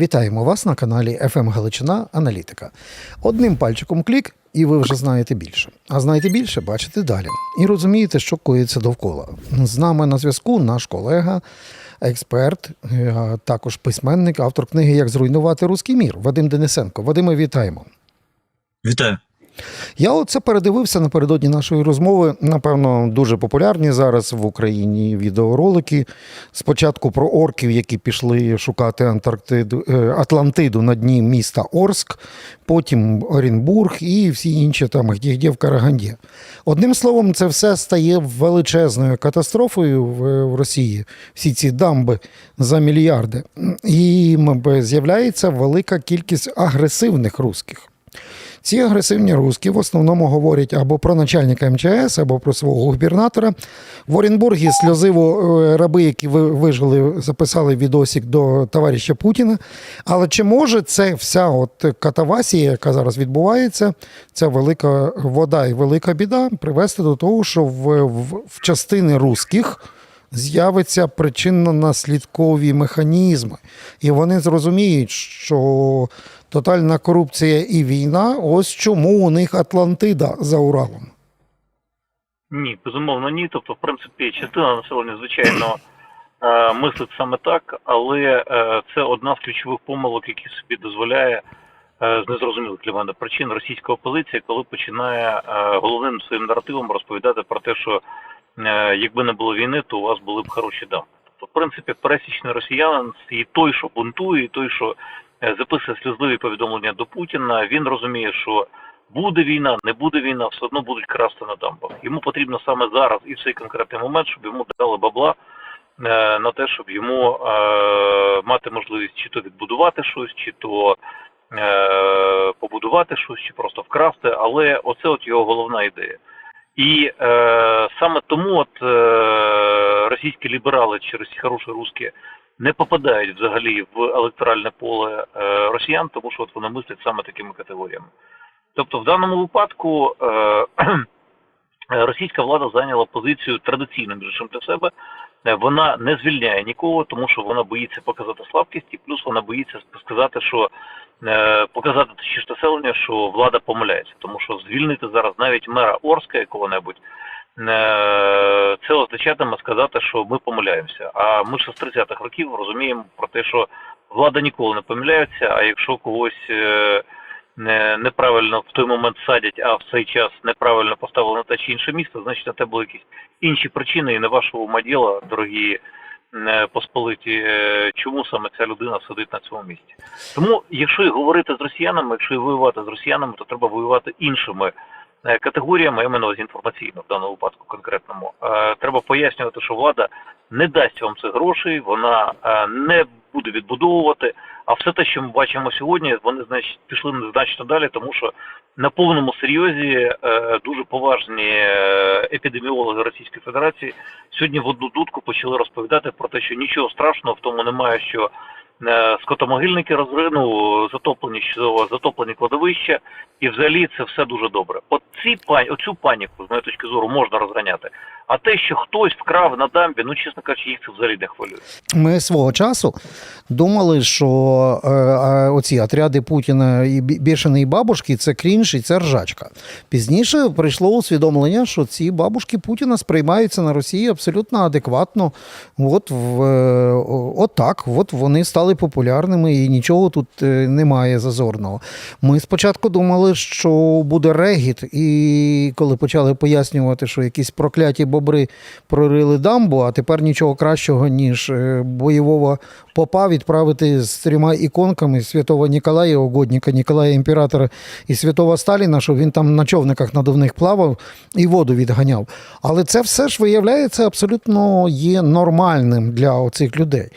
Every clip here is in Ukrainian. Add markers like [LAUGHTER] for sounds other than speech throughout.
Вітаємо вас на каналі FM Галичина Аналітика. Одним пальчиком клік, і ви вже знаєте більше. А знаєте більше, бачите далі. І розумієте, що коїться довкола. З нами на зв'язку наш колега, експерт, е, також письменник, автор книги Як зруйнувати руський мір Вадим Денисенко. Вадиме, вітаємо. Вітаю. Я оце передивився напередодні нашої розмови. Напевно, дуже популярні зараз в Україні відеоролики. Спочатку про орків, які пішли шукати Антарктиду, е, Атлантиду на дні міста Орск, потім Оренбург і всі інші там где в Караганді. Одним словом, це все стає величезною катастрофою в, Росії. Всі ці дамби за мільярди. І з'являється велика кількість агресивних русських. Ці агресивні русські в основному говорять або про начальника МЧС, або про свого губернатора. В Оренбургі сльозиво е, раби, які ви- вижили, записали відосик до товариша Путіна. Але чи може це вся от катавасія, яка зараз відбувається, ця велика вода і велика біда, привести до того, що в, в, в частини русських з'явиться причинно-наслідкові механізми, і вони зрозуміють, що тотальна корупція і війна ось чому у них Атлантида за Уралом. Ні, безумовно, ні. Тобто, в принципі, частина населення, звичайно, е, мислить саме так, але е, це одна з ключових помилок, які собі дозволяє е, з незрозумілих для мене причин російська опозиція, коли починає головним своїм наративом розповідати про те, що якби не було війни, то у вас були б хороші дамби. Тобто, в принципі, пересічний росіянин і той, що бунтує, і той, що записує сльозливі повідомлення до Путіна, він розуміє, що Буде війна, не буде війна, все одно будуть красти на дамбах. Йому потрібно саме зараз і в цей конкретний момент, щоб йому дали бабла е, на те, щоб йому е, мати можливість чи то відбудувати щось, чи то е, побудувати щось, чи просто вкрасти. Але оце от його головна ідея. І е, саме тому от е, російські ліберали чи хороші русські не попадають взагалі в електоральне поле е, росіян, тому що от вони мислять саме такими категоріями. Тобто, в даному випадку е, [CLEARS THROAT] російська влада зайняла позицію традиційно між іншим для себе. Вона не звільняє нікого, тому що вона боїться показати слабкість, і плюс вона боїться сказати, що е, показати точніше населення, що влада помиляється, тому що звільнити зараз навіть мера Орська якого-небудь. Е, Це означатиме сказати, що ми помиляємося. А ми ще з 30-х років розуміємо про те, що влада ніколи не помиляється, а якщо когось е, неправильно в той момент садять, а в цей час неправильно поставили на те чи інше місце, значить на те були якісь інші причини, і не вашого ума діла, дорогі е, посполиті, чому саме ця людина сидить на цьому місці. Тому, якщо і говорити з росіянами, якщо і воювати з росіянами, то треба воювати іншими категоріями, я маю на увазі інформаційно в даному випадку конкретному. Е, Треба пояснювати, що влада не дасть вам цих грошей, вона е, не буде відбудовувати. А все те, що ми бачимо сьогодні, вони значить пішли значно далі, тому що на повному серйозі е, дуже поважні е, епідеміологи Російської Федерації сьогодні в одну дудку почали розповідати про те, що нічого страшного в тому немає, що е, скотомогильники розрину затоплені затоплені кладовища, і взагалі це все дуже добре. От ці пані, оцю паніку, з моєї точки зору, можна розганяти. А те, що хтось вкрав на дамбі, ну чесно кажучи, їх це взагалі не хвилює. Ми свого часу думали, що е, е, оці отряди Путіна і Бі- бішеної бабушки це крінж і це ржачка. Пізніше прийшло усвідомлення, що ці бабушки Путіна сприймаються на Росії абсолютно адекватно. От, в, е, о- от вони стали популярними і нічого тут е, немає зазорного. Ми спочатку думали, що буде регіт, і коли почали пояснювати, що якісь прокляті бобри прорили дамбу, а тепер нічого кращого, ніж е, бойового попа відправити з трьома іконками святого Ніколая, угодника Ніколая Імператора і святого Сталіна, щоб він там на човниках надувних плавав і воду відганяв. Але це все ж виявляється абсолютно є нормальним для оцих людей.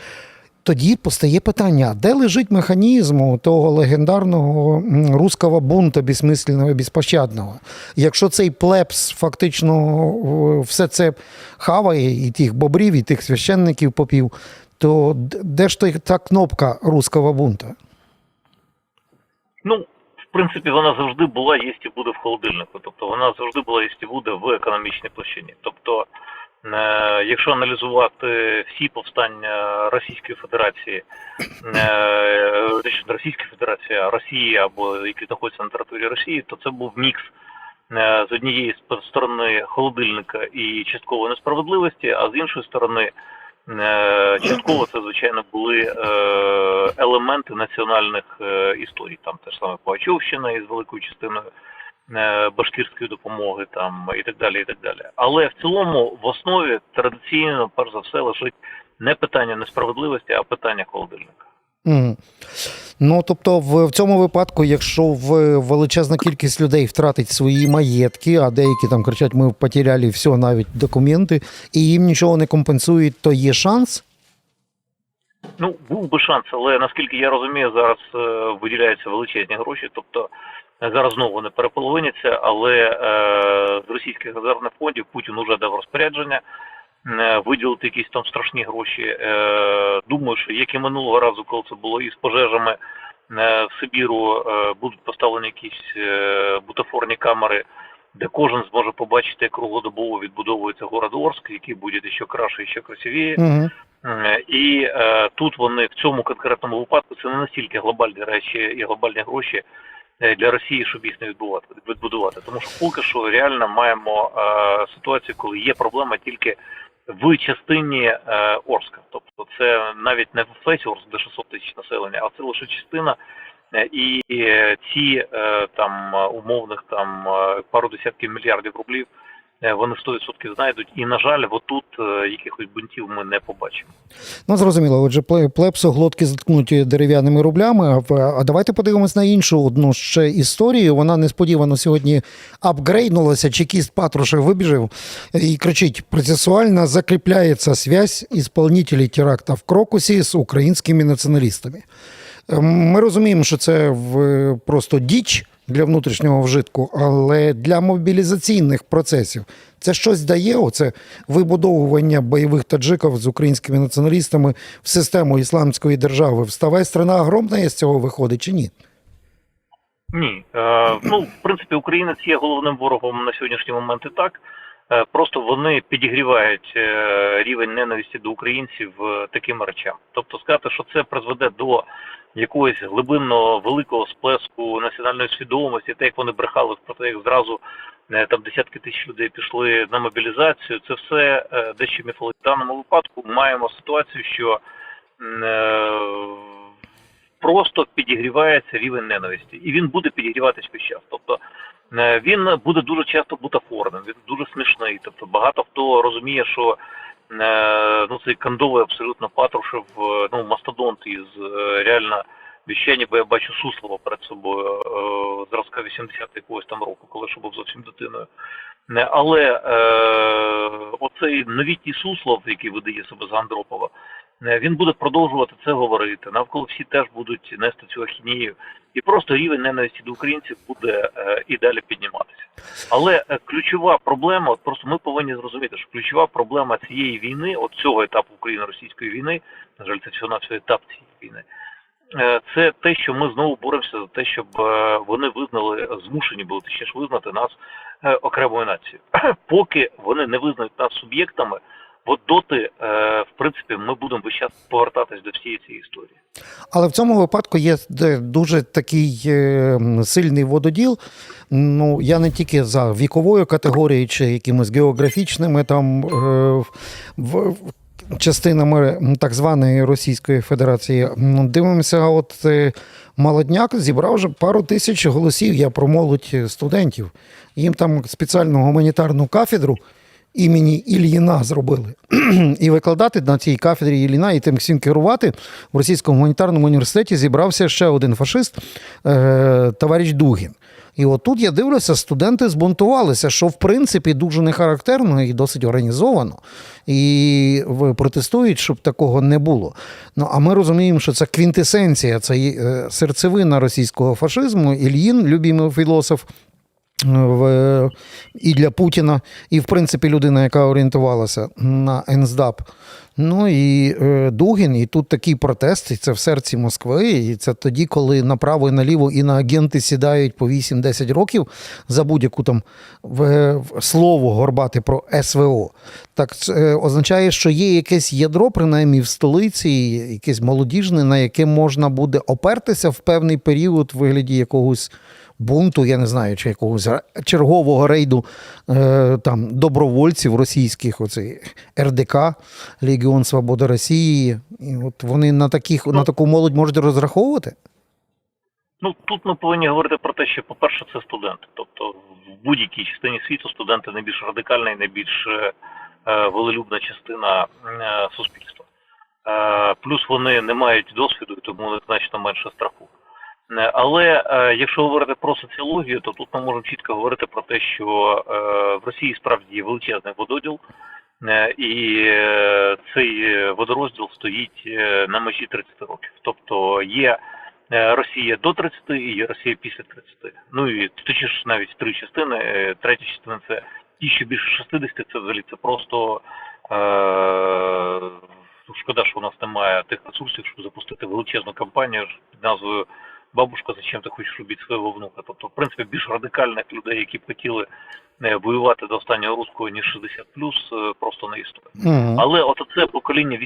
Тоді постає питання: де лежить механізм того легендарного м, руського бунта безсмисленного безпощадного? Якщо цей плебс фактично все це хаває, і тих бобрів, і тих священників попів, то де ж та кнопка руського бунта? Ну, в принципі, вона завжди була, є і буде в холодильнику. Тобто вона завжди була, є і буде в економічній площині. Тобто, якщо аналізувати всі повстання Російської Федерації, е, не Російська Федерація, а Росія або які знаходяться на території Росії, то це був мікс е, з однієї сторони холодильника і частково несправедливості, а з іншої сторони е, частково це звичайно були е, елементи національних е, історій. Там те ж саме Пугачовщина із великою частиною е, башкірської допомоги, там і так далі, і так далі. Але в цілому в основі традиційно, перш за все, лежить не питання несправедливості, а питання холодильника. Мгм. Ну, тобто, в, в цьому випадку, якщо в величезна кількість людей втратить свої маєтки, а деякі там кричать, ми потеряли все, навіть документи, і їм нічого не компенсують, то є шанс. Ну, був би шанс, але наскільки я розумію, зараз е, виділяються величезні гроші. Тобто е, зараз знову не переполовиняться, але е, з російських резервних фондів Путін уже дав розпорядження е, виділити якісь там страшні гроші. Е, думаю, що як і минулого разу, коли це було із пожежами е, в Сибіру, е, будуть поставлені якісь е, бутафорні камери. Де кожен зможе побачити, як круглодобово відбудовується город Орск, який буде ще краще і ще красивіше. Угу. І е, тут вони в цьому конкретному випадку це не настільки глобальні речі і глобальні гроші для Росії, щоб їх не відбувати відбудувати. Тому що поки що реально маємо е, ситуацію, коли є проблема тільки в частині е, Орска. Тобто це навіть не весь Орск, де 600 тисяч населення, а це лише частина. Е, І е, ці е, там е, умовних там е, пару десятків мільярдів рублів е, вони 100% знайдуть. І на жаль, отут е, якихось бунтів ми не побачимо. Ну, зрозуміло, отже, пле- плепсо глотки заткнуті дерев'яними рублями. А давайте подивимось на іншу одну ще історію. Вона несподівано сьогодні апгрейднулася. Чекіст Патрушев вибіжив і кричить: процесуально закріпляється связь ісполнителей теракта в Крокусі з українськими націоналістами. Ем, Ми розуміємо, що це просто діч для внутрішнього вжитку, але для мобілізаційних процесів це щось дає. Оце вибудовування бойових таджиків з українськими націоналістами в систему ісламської держави. Вставай, страна огромна з цього виходить чи ні? Ні, е, ну в принципі, українець є головним ворогом на сьогоднішній момент і так. Е, Просто вони підігрівають е, рівень ненависті до українців е, такими речами. Тобто сказати, що це призведе до якогось глибинного великого сплеску національної свідомості, те, як вони брехали про те, як зразу е, там десятки тисяч людей пішли на мобілізацію. Це все е, дещо міфологічно. В даному випадку маємо ситуацію, що е, просто підігрівається рівень ненависті, і він буде підігріватись весь час. Тобто він буде дуже часто бутафорним, він дуже смішний. Тобто багато хто розуміє, що ну цей кандовий абсолютно Патрушев, е, ну мастодонт із е, реально віщання, бо я бачу Суслова перед собою е, зразка 80 якогось там року, коли ще був зовсім дитиною. Але е, оцей новітній Суслов, який видає себе за Андропова, е, він буде продовжувати це говорити. Навколо всі теж будуть нести цю ахінію. І просто рівень ненависті до українців буде е, і далі підніматися. Але е, ключова проблема, от просто ми повинні зрозуміти, що ключова проблема цієї війни, от цього етапу України-російської війни, на жаль, це всього на всього етап цієї війни. е, Це те, що ми знову боремося за те, щоб е, вони визнали, змушені були точніше визнати нас е, окремою нацією. [CLEARS THROAT] Поки вони не визнають нас суб'єктами, от доти, е, в принципі, ми будемо весь час повертатись до всієї цієї історії. Але в цьому випадку є дуже такий е, сильний вододіл. Ну, я не тільки за віковою категорією чи якимись географічними там е, в, частинами так званої Російської Федерації. Ну, Дивимося, от е, молодняк зібрав вже пару тисяч голосів. Я про молодь студентів. Їм там спеціальну гуманітарну кафедру імені Ільїна зробили. і викладати на цій кафедрі Ілліна і тим всім керувати в Російському гуманітарному університеті зібрався ще один фашист, е, товариш Дугін. І от тут я дивлюся, студенти збунтувалися, що в принципі дуже не характерно і досить організовано. І протестують, щоб такого не було. Ну а ми розуміємо, що це квінтесенція, це е, серцевина російського фашизму. Ільїн, любимий філософ, в, і для Путіна, і, в принципі, людина, яка орієнтувалася на НСДАП. Ну і е, Дугін, і тут такий протест, і це в серці Москви. І це тоді, коли направо і наліво і на агенти сідають по 8-10 років за будь-яку там слово горбати про СВО. Так це е, означає, що є якесь ядро, принаймні в столиці, якесь молодіжне, на яке можна буде опертися в певний період в вигляді якогось бунту, я не знаю, чи якогось чергового рейду е, там добровольців російських, оцей РДК, Легіон Свободи Росії. І от вони на таких на таку молодь можуть розраховувати. Ну тут ми повинні говорити про те, що, по-перше, це студенти. Тобто, в будь-якій частині світу студенти найбільш радикальна і найбільш е, е, волелюбна частина е, суспільства. Е, плюс вони не мають досвіду, тому у них значно менше страху. Е, Але е, якщо говорити про соціологію, то тут ми можемо чітко говорити про те, що е, в Росії справді величезний вододіл, і цей водорозділ стоїть на межі 30 років. Тобто є Росія до 30 і є Росія після 30. Ну і точніше навіть три частини. Третя частина це ті, що більше 60, це взагалі це просто шкода, що у нас немає тих ресурсів, щоб запустити величезну кампанію під назвою Бабушка, зачем ти хочеш робити свого внука? Тобто, в принципі, більш радикальних людей, які б хотіли е, воювати до останнього руського, ніж 60 просто не існує. Угу. Але от це покоління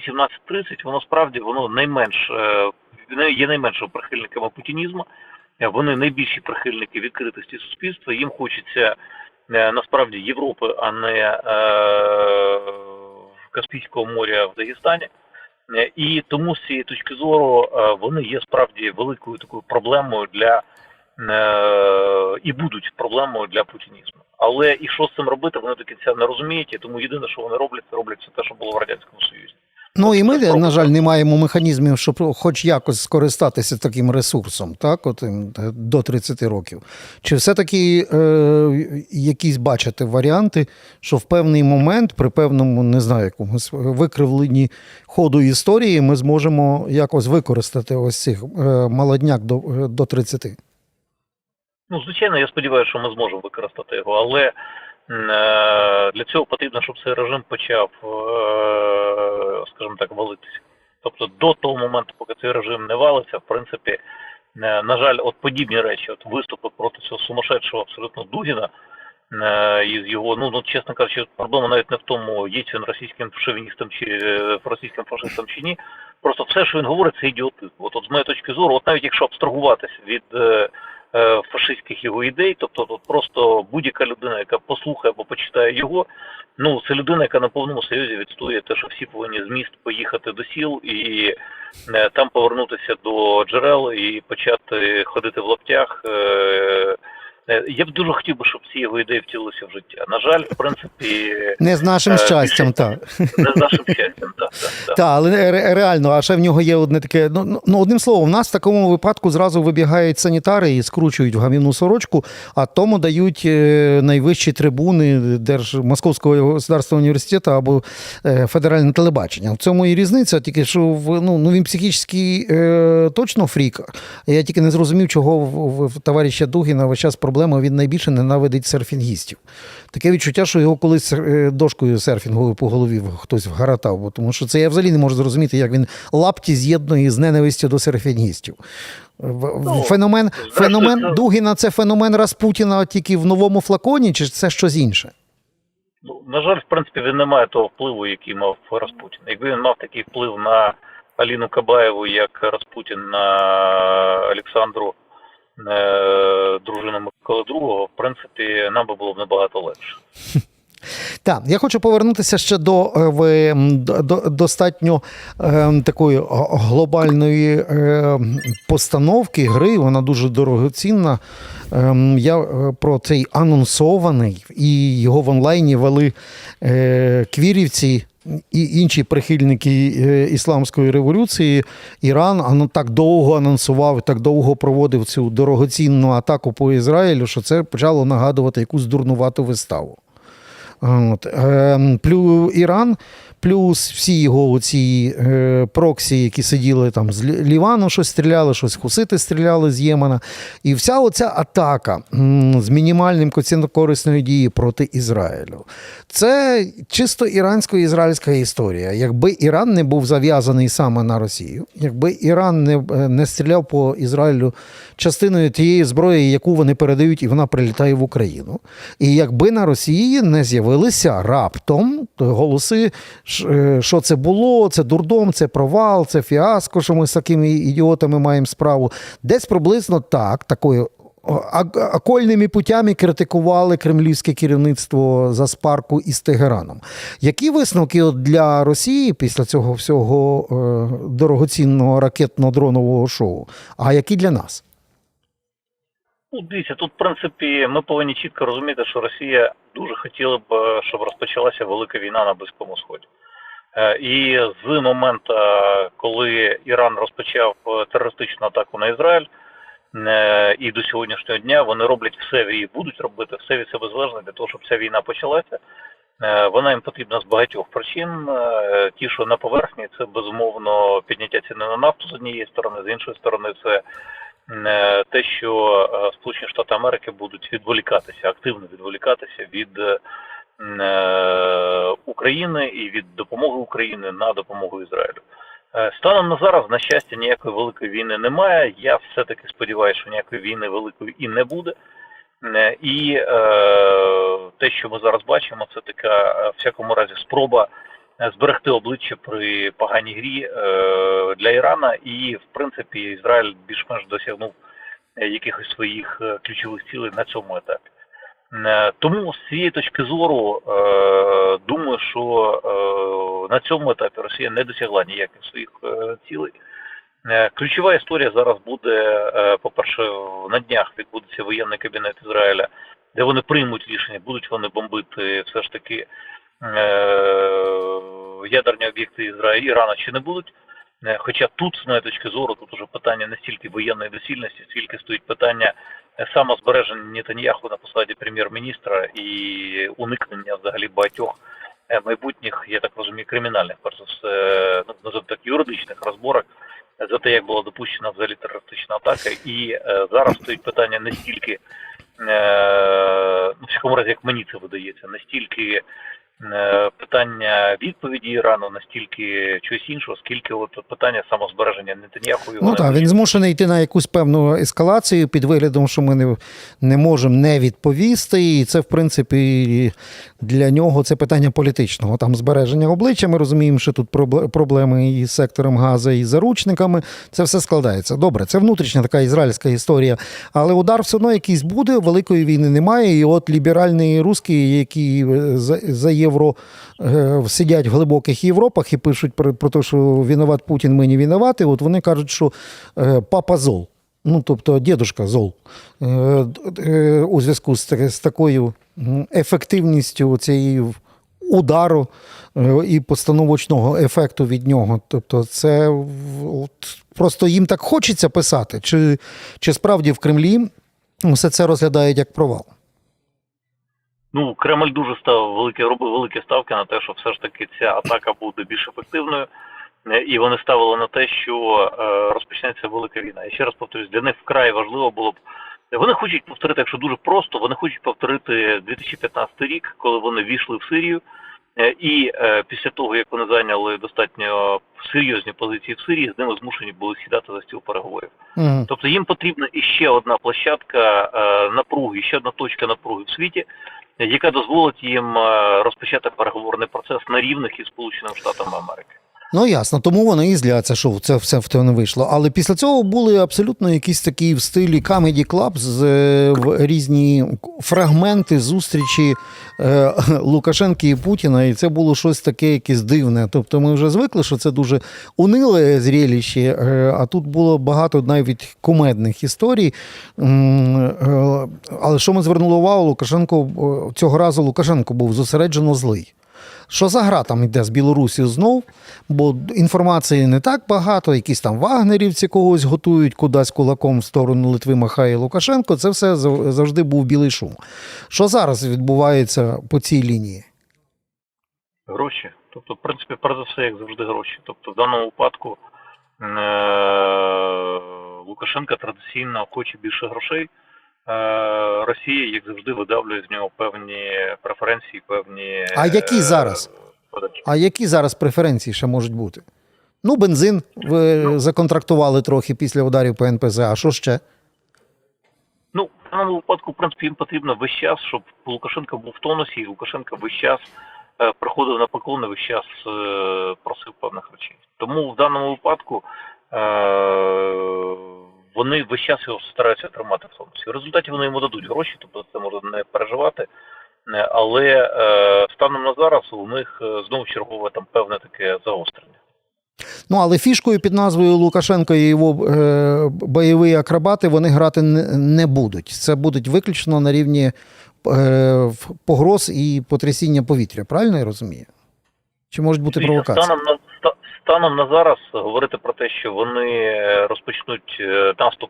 18-30, воно справді воно найменш е, є найменшими прихильниками путінізму. Е, Вони найбільші прихильники відкритості суспільства. Їм хочеться е, насправді Європи, а не е, Каспійського моря в Дагестані. Е, І тому з цієї точки зору е, вони є справді великою такою проблемою для е, і будуть проблемою для путінізму. Але і що з цим робити, вони до кінця не розуміють, і тому єдине, що вони роблять, це роблять все те, що було в радянському союзі. Ну і ми, на жаль, не маємо механізмів, щоб хоч якось скористатися таким ресурсом, так, от ем, до 30 років. Чи все-таки е, якісь бачите варіанти, що в певний момент, при певному, не знаю, якомусь викривленні ходу історії, ми зможемо якось використати ось цих е, молодняк до, е, до 30? Ну, звичайно, я сподіваюся, що ми зможемо використати його, але е, для цього потрібно, щоб цей режим почав, е, скажімо так, валитися. Тобто до того моменту, поки цей режим не валиться, в принципі, е, на жаль, от подібні речі, от виступи проти цього сумасшедшого абсолютно Дугіна, е, із його, ну, ну чесно кажучи, проблема навіть не в тому, є він російським шовіністом чи е, російським фашистом чи ні. Просто все, що він говорить, це ідіотизм. От, от з моєї точки зору, от навіть якщо абстрагуватися від фашистських його ідей, тобто тут просто будь-яка людина, яка послухає або почитає його, ну це людина, яка на повному серйозі відстоює те, що всі повинні з міст поїхати до сіл і е, там повернутися до джерел і почати ходити в лаптях. Е, е, я б дуже хотів би, щоб ці його ідеї втілилися в життя. На жаль, в принципі, Не з нашим Е, щастям, так. не з нашим щастям. Так, так, так. Але ре- реально, а ще в нього є одне таке. Ну, ну, ну одним словом, в нас в такому випадку зразу вибігають санітари і скручують в гамівну сорочку, а тому дають е, найвищі трибуни Держ Московського государственного університету або е, федеральне телебачення. В цьому і різниця, тільки що в, ну, ну він психічний е, точно фрік. Я тільки не зрозумів, чого в, в, в товариша Дугіна весь час проблема, він найбільше ненавидить серфінгістів. Таке відчуття, що його колись е, дошкою серфінговою по голові хтось вгаратав, бо тому що це я взагалі не можу зрозуміти, як він лапті з'єднує з ненавистю до серфінгістів. Ну, Феномен, феномен Дугіна це феномен Распутіна тільки в новому флаконі, чи це щось інше? Ну, на жаль, в принципі, він не має того впливу, який мав Распутін. Якби він мав такий вплив на Аліну Кабаєву, як Распутін на Олександру, е, дружину Миколи II, в принципі, нам би було б набагато легше. [LAUGHS] Так, я хочу повернутися ще до, е, до достатньо е, такої глобальної е, постановки гри. Вона дуже дорогоцінна. Е, я е, про цей анонсований, і його в онлайні вели е, квірівці. І інші прихильники е, ісламської революції Іран так довго анонсував, так довго проводив цю дорогоцінну атаку по Ізраїлю, що це почало нагадувати якусь дурнувату виставу. От, Плю Іран, плюс всі його ці е, проксі, які сиділи там з Лівану, щось стріляли, щось хусити стріляли з Ємена. І вся оця атака м, з мінімальним коефіцієнтом корисної дії проти Ізраїлю. Це чисто ірансько-ізраїльська історія. Якби Іран не був зав'язаний саме на Росію, якби Іран не, е, не стріляв по Ізраїлю частиною тієї зброї, яку вони передають, і вона прилітає в Україну. І якби на Росії не з'явилися раптом голоси, що це було, це дурдом, це провал, це фіаско, що ми з такими ідіотами маємо справу. Десь приблизно так, такою окольними путями критикували кремлівське керівництво за спарку із Тегераном. Які висновки для Росії після цього всього е, дорогоцінного ракетно-дронового шоу? А які для нас? Ну, дивіться, тут, в принципі, ми повинні чітко розуміти, що Росія дуже хотіла б, е, щоб розпочалася велика війна на Близькому Сході. Е, І з моменту, коли Іран розпочав е, терористичну атаку на Ізраїль, е, і до сьогоднішнього дня вони роблять все і будуть робити все від себе залежне для того, щоб ця війна почалася. Е, Вона їм потрібна з багатьох причин. Е, Ті, що на поверхні, це безумовно підняття ціни на нафту з однієї сторони, з іншої сторони, це е, те, що е, Сполучені Штати Америки будуть відволікатися, активно відволікатися від е, е, України і від допомоги України на допомогу Ізраїлю. Е, Станом на зараз, на щастя, ніякої великої війни немає. Я все-таки сподіваюся, що ніякої війни великої і не буде. Е, І е, те, що ми зараз бачимо, це така е, в всякому разі спроба е, зберегти обличчя при поганій грі е, для Ірана, і в принципі Ізраїль більш-менш досягнув е, якихось своїх е, ключових цілей на цьому етапі. Тому з цієї точки зору думаю, що на цьому етапі Росія не досягла ніяких своїх цілей. Ключова історія зараз буде, по-перше, на днях відбудеться воєнний кабінет Ізраїля, де вони приймуть рішення, будуть вони бомбити все ж таки ядерні об'єкти Ірана чи не будуть. Е, Хоча тут, з моєї точки зору, тут уже питання не стільки воєнної доцільності, скільки стоїть питання е, самозбереження Нетаньяху на посаді прем'єр-міністра і уникнення взагалі багатьох е, майбутніх, я так розумію, кримінальних, все, ну, так, юридичних розборок за те, як була допущена взагалі терористична атака. І е, зараз стоїть питання не стільки, е, ну, в всякому разі, як мені це видається, не стільки е, питання відповіді Ірану, настільки чогось іншого, скільки от питання самозбереження Нетаньяху. Ну так, він змушений йти на якусь певну ескалацію під виглядом, що ми не, не можемо не відповісти. І це, в принципі, для нього це питання політичного. Там збереження обличчя. Ми розуміємо, що тут пробле- проблеми із сектором газу, і заручниками. Це все складається. Добре, це внутрішня така ізраїльська історія. Але удар все одно якийсь буде, великої війни немає. І от ліберальні русські, які е, за, за євро е, сидять в глибоких Європах і пишуть про, те, що винуват Путін, ми не винуваті, от вони кажуть, що е, папа зол. Ну, тобто дідушка зол. Е, у зв'язку з, такою ефективністю цієї удару і постановочного ефекту від нього. Тобто, це от, просто їм так хочеться писати, чи, чи справді в Кремлі все це розглядають як провал? Ну, Кремль дуже став великі, робив великі ставки на те, що все ж таки ця атака буде більш ефективною. Е, І вони ставили на те, що е, розпочнеться велика війна. І ще раз повторюсь, для них вкрай важливо було б. Вони хочуть повторити, якщо дуже просто, вони хочуть повторити 2015 рік, коли вони війшли в Сирію. Е, І після того, як вони зайняли достатньо серйозні позиції в Сирії, з ними змушені були сідати за стіл переговорів. Угу. Тобто їм потрібна іще одна площадка напруги, ще одна точка напруги в світі, яка дозволить їм е, розпочати переговорний процес на рівних із Сполученими Штатами Америки. Ну ясно, тому вони і зляться, що це все в те не вийшло. Але після цього були абсолютно якісь такі в стилі Comedy Club з е, в різні фрагменти зустрічі е, [LAUGHS] Лукашенка і Путіна, і це було щось таке якесь дивне. Тобто ми вже звикли, що це дуже униле зріліще, е, а тут було багато навіть кумедних історій. Е, Але що ми звернули увагу, Лукашенко е, цього разу Лукашенко був зосереджено злий. Що за гра там йде з Білорусі знов, бо інформації не так багато, якісь там вагнерівці когось готують, кудись кулаком в сторону Литви махає Лукашенко. Це все завжди був білий шум. Що зараз відбувається по цій лінії? Гроші. Тобто, в принципі, перш за все, як завжди, гроші. Тобто, в даному випадку е- Лукашенка традиційно хоче більше грошей. Е- Росія, як завжди, видавлює з нього певні преференції, певні. А які е, зараз? подачі. А які зараз преференції ще можуть бути? Ну, бензин ви законтрактували трохи після ударів по НПЗ. А що ще? Ну, в даному випадку, в принципі, їм потрібно весь час, щоб Лукашенко був в тонусі, і Лукашенко весь час е, приходив на поклони, весь час е, просив певних речей. Тому в даному випадку е, вони весь час його стараються тримати в тонусі. В результаті вони йому дадуть гроші, тобто це можна не переживати. Е, Але е, станом на зараз у них е, знову чергове там певне таке загострення. Ну, але фішкою під назвою Лукашенко і його е, бойові акробати вони грати не, будуть. Це будуть виключно на рівні е, погроз і потрясіння повітря. Правильно я розумію? Чи можуть бути провокації? Станом на станом на зараз говорити про те, що вони е, розпочнуть е, наступ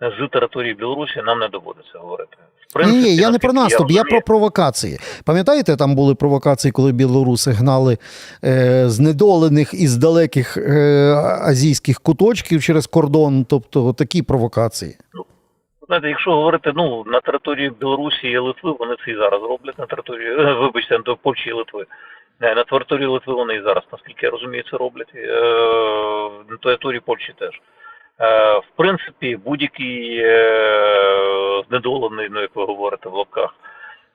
з території Білорусі, нам не доводиться говорити. В Ні, ні, я не про наступ, я про провокації. Пам'ятаєте, там були провокації, коли білоруси гнали е, знедолених із далеких е, азійських куточків через кордон, тобто такі провокації. Ну, Знаєте, якщо говорити ну на території Білорусі і Литви, вони це і зараз роблять на території, [LAUGHS] вибачте, на Польщі і Литви. Е, На території Литви вони і зараз, наскільки я розумію, це роблять. Е, На території Польщі теж. Е, В принципі, будь-який е, знедолений, ну як ви говорите, в лапках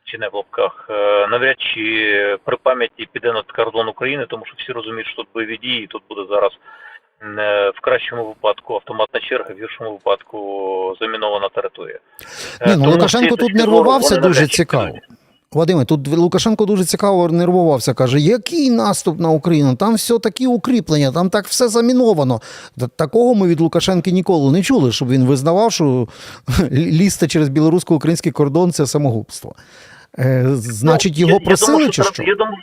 чи не в лапках, навряд чи при пам'яті піде на кордон України, тому що всі розуміють, що тут бойові дії, і тут буде зараз в кращому випадку автоматна черга, в гіршому випадку замінована територія. Ні, ну, Лукашенко тут нервувався дуже цікаво. підуть. Вадиме, тут Лукашенко дуже цікаво нервувався. Каже, який наступ на Україну? Там все такі укріплення, там так все заміновано. Такого ми від Лукашенки ніколи не чули, щоб він визнавав, що [LAUGHS] лізти через білорусько-український кордон це самогубство. Е, значить, Ну, його я просили думаю, чи що? Я думаю,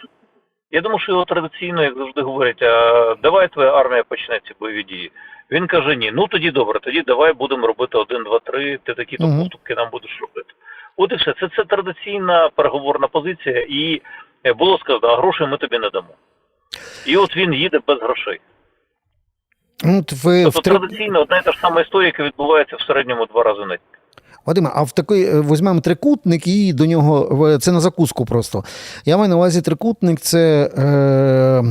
я думаю, що його традиційно, як завжди говорять, а давай твоя армія почне ці бойові дії. Він каже, ні, ну тоді добре, тоді давай будемо робити один, два, три, ти такі то Мгм. поступки нам будеш робити. От і все. Це, це традиційна переговорна позиція, і е, було сказано, а грошей ми тобі не дамо. І от він їде без грошей. Ну, от ви Тобто в традиційно одна і та ж сама історія, яка відбувається в середньому два рази на рік. Вадиме, а в такий е, візьмемо трикутник і до нього це на закуску просто. Я маю на увазі трикутник, це е,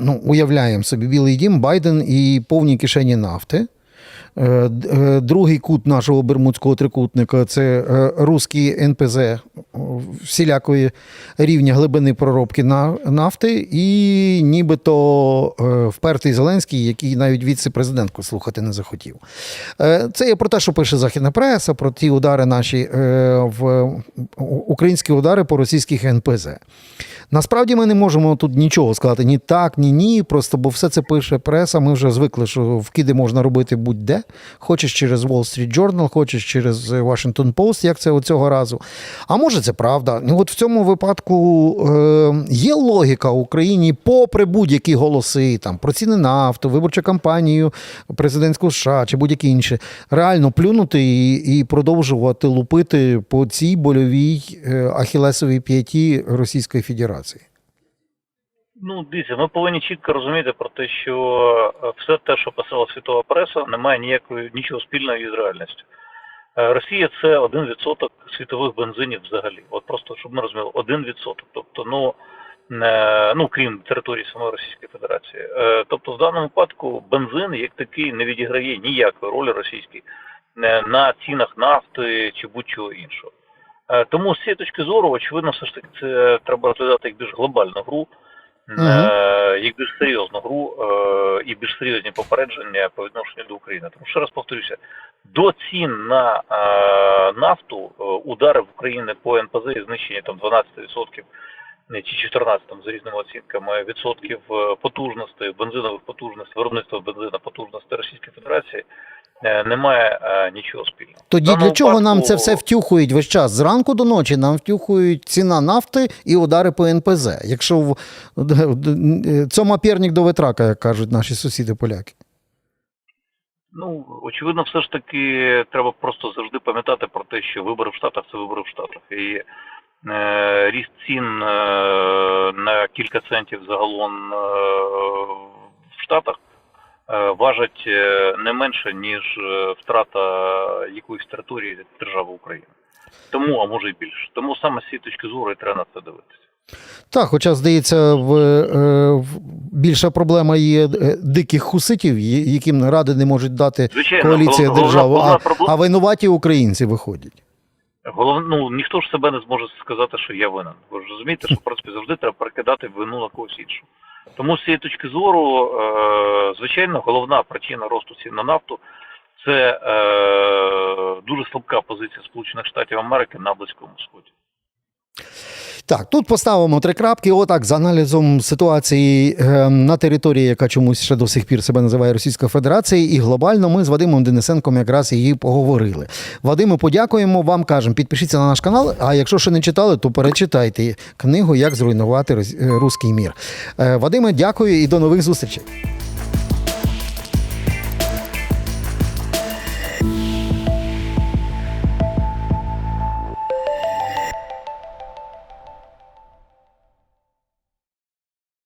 ну, уявляємо собі Білий дім, Байден і повні кишені нафти. Е, е, Другий кут нашого бермудського трикутника це е, русський НПЗ всілякої рівня глибини проробки на- нафти, і нібито впертий Зеленський, який навіть віце-президентку слухати не захотів. Це є про те, що пише західна преса, про ті удари наші в українські удари по російських НПЗ. Насправді ми не можемо тут нічого сказати ні так, ні ні. Просто бо все це пише преса. Ми вже звикли, що вкиди можна робити будь-де. Хочеш через Wall Street Journal, хочеш через Washington Post, як це цього разу. А може, це правда. Ну, от в цьому випадку е, є логіка Україні, попри будь-які голоси там про ціни нафту, виборчу кампанію президентську США чи будь-які інші, реально плюнути і, і продовжувати лупити по цій больовій е, ахілесовій п'яті Російської Федерації. Ну, дивіться, ми повинні чітко розуміти про те, що е, все те, що писала світова преса, не має ніякої нічого спільного із реальністю. Е, Росія це 1% світових бензинів взагалі. От просто щоб ми розуміли, 1%. Тобто, ну, е, ну крім території самої Російської Федерації. Тобто, в даному випадку бензин як такий не відіграє ніякої ролі російській на цінах нафти чи будь-чого іншого. Тому з цієї точки зору, очевидно, все ж таки це треба розглядати як більш глобальну гру, Мгм. е, більш серйозну гру е, і більш серйозні попередження по відношенню до України. Тому ще раз повторюся, до цін на е, нафту удари в Україні по НПЗ і знищення там 12% не, чи 14 там, за різними оцінками відсотків потужностей, бензинових потужностей, виробництва бензина потужностей Російської Федерації немає е, нічого спільного. Тоді для чого нам це все втюхують весь час? Зранку до ночі нам втюхують ціна нафти і удари по НПЗ. Якщо в [LAUGHS] цьому пірник до ветрака, як кажуть наші сусіди поляки. Ну, очевидно, все ж таки треба просто завжди пам'ятати про те, що вибори в Штатах це вибори в Штатах. І е, ріст цін е, на кілька центів загалом е, в Штатах е, важить е, не менше, ніж е, втрата якоїсь території держави України. Тому, а може і більше. Тому саме з цієї точки зору і треба на це дивитися. Так, хоча, здається, в, в більша проблема є диких хуситів, яким ради не можуть дати Звичайно, коаліція державу, а, а винуваті українці виходять. Голов... Ну, ніхто ж себе не зможе сказати, що я винен. Ви ж розумієте, що в принципі завжди треба перекидати вину на когось іншого. Тому з цієї точки зору, е, звичайно, головна причина росту цін на нафту це е, дуже слабка позиція Сполучених Штатів Америки на Близькому Сході. Так, тут поставимо три крапки. Отак, з аналізом ситуації е, на території, яка чомусь ще до сих пір себе називає Російська Федерація, і глобально ми з Вадимом Денисенком якраз її поговорили. Вадиму, подякуємо вам. кажемо, підпишіться на наш канал. А якщо ще не читали, то перечитайте книгу Як зруйнувати е, руський мір. Е, Вадиме, дякую і до нових зустрічей.